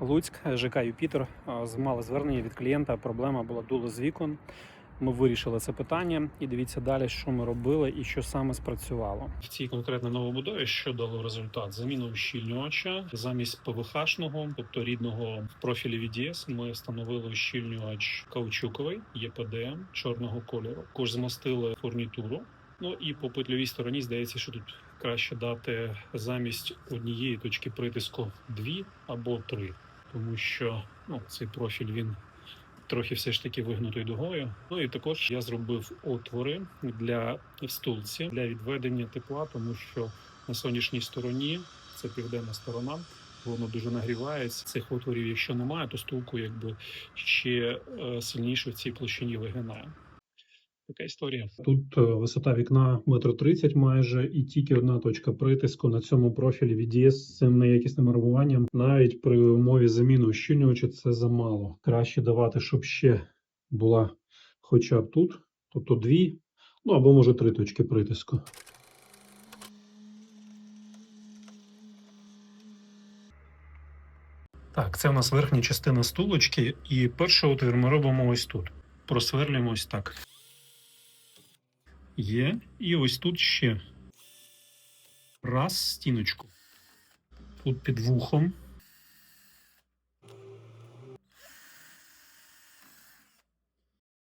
Луцьк, ЖК Юпітер. Мали звернення від клієнта. Проблема була дуло з вікон. Ми вирішили це питання, і дивіться далі, що ми робили і що саме спрацювало. В цій конкретно новобудові що дало результат? Заміну ущільнювача замість ПВХ-шного, тобто рідного в профілі VDS, ми встановили ущільнювач каучуковий ЄПД чорного кольору. Також змастили фурнітуру. Ну і по петльовій стороні здається, що тут краще дати замість однієї точки притиску дві або три, тому що ну, цей профіль він трохи все ж таки вигнутий дугою. Ну і також я зробив отвори для стулці для відведення тепла, тому що на сонячній стороні це південна сторона. Воно дуже нагрівається. Цих отворів, якщо немає, то стулку якби ще е, сильніше в цій площині вигинає. Така історія. Тут е, висота вікна метр тридцять майже, і тільки одна точка притиску на цьому профілі VDS з цим неякісним армуванням. Навіть при умові заміни ущільнювача це замало. Краще давати, щоб ще була хоча б тут, тобто дві, ну або може три точки притиску. Так, це у нас верхня частина стулочки, і перший отвір ми робимо ось тут. Просверлюємо ось так. Є. І ось тут ще. Раз, стіночку. Тут під вухом